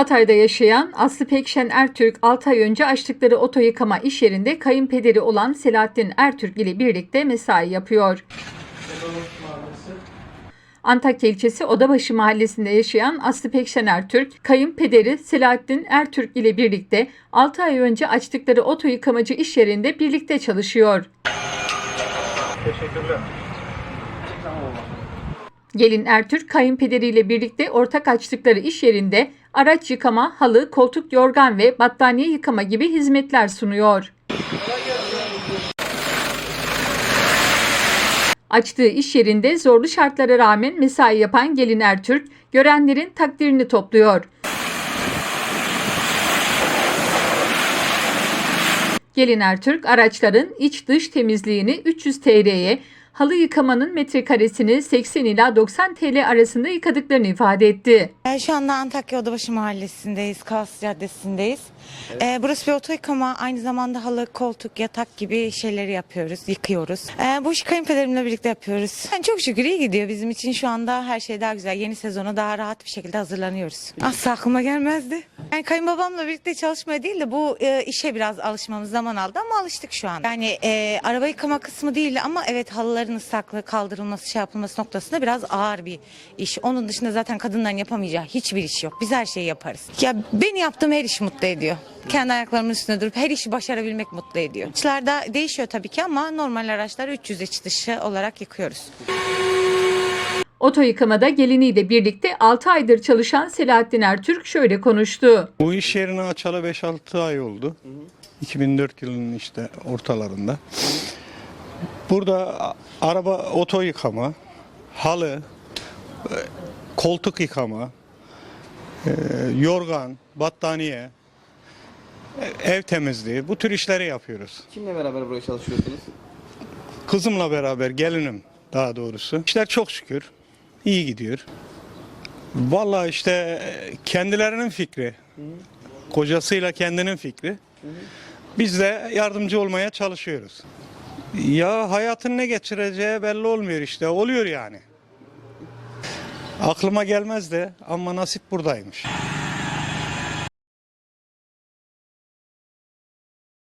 Hatay'da yaşayan Aslı Pekşen Ertürk 6 ay önce açtıkları oto yıkama iş yerinde kayınpederi olan Selahattin Ertürk ile birlikte mesai yapıyor. Antakya ilçesi Odabaşı mahallesinde yaşayan Aslı Pekşen Ertürk, kayınpederi Selahattin Ertürk ile birlikte 6 ay önce açtıkları oto yıkamacı iş yerinde birlikte çalışıyor. Teşekkürler. Gelin Ertürk kayınpederiyle birlikte ortak açtıkları iş yerinde araç yıkama, halı, koltuk, yorgan ve battaniye yıkama gibi hizmetler sunuyor. Açtığı iş yerinde zorlu şartlara rağmen mesai yapan Gelin Ertürk, görenlerin takdirini topluyor. Gelin Ertürk araçların iç dış temizliğini 300 TL'ye, halı yıkamanın metrekaresini 80 ila 90 TL arasında yıkadıklarını ifade etti. Şu anda Antakya Odabaşı Mahallesi'ndeyiz, Kas Caddesi'ndeyiz. Ee, burası bir oto yıkama, aynı zamanda halı, koltuk, yatak gibi şeyleri yapıyoruz, yıkıyoruz. Ee, bu işi kayınpederimle birlikte yapıyoruz. Yani çok şükür iyi gidiyor bizim için şu anda her şey daha güzel. Yeni sezona daha rahat bir şekilde hazırlanıyoruz. Asla aklıma gelmezdi. Yani kayınbabamla birlikte çalışmaya değil de bu e, işe biraz alışmamız zaman aldı ama alıştık şu an. Yani e, araba yıkama kısmı değil ama evet halıların ıslaklığı kaldırılması, şey yapılması noktasında biraz ağır bir iş. Onun dışında zaten kadınların yapamayacağı hiçbir iş yok. Biz her şeyi yaparız. Ya beni yaptığım her iş mutlu ediyor. Kendi ayaklarımın üstünde durup her işi başarabilmek mutlu ediyor. İçlerde değişiyor tabii ki ama normal araçlar 300 iç dışı olarak yıkıyoruz. Oto yıkamada geliniyle birlikte 6 aydır çalışan Selahattin Ertürk şöyle konuştu. Bu iş yerini açalı 5-6 ay oldu. 2004 yılının işte ortalarında. Burada araba oto yıkama, halı, e, koltuk yıkama, e, yorgan, battaniye, e, ev temizliği bu tür işleri yapıyoruz. Kimle beraber buraya çalışıyorsunuz? Kızımla beraber gelinim daha doğrusu. İşler çok şükür iyi gidiyor. Vallahi işte kendilerinin fikri. Kocasıyla kendinin fikri. Biz de yardımcı olmaya çalışıyoruz. Ya hayatın ne geçireceği belli olmuyor işte. Oluyor yani. Aklıma gelmez de ama nasip buradaymış.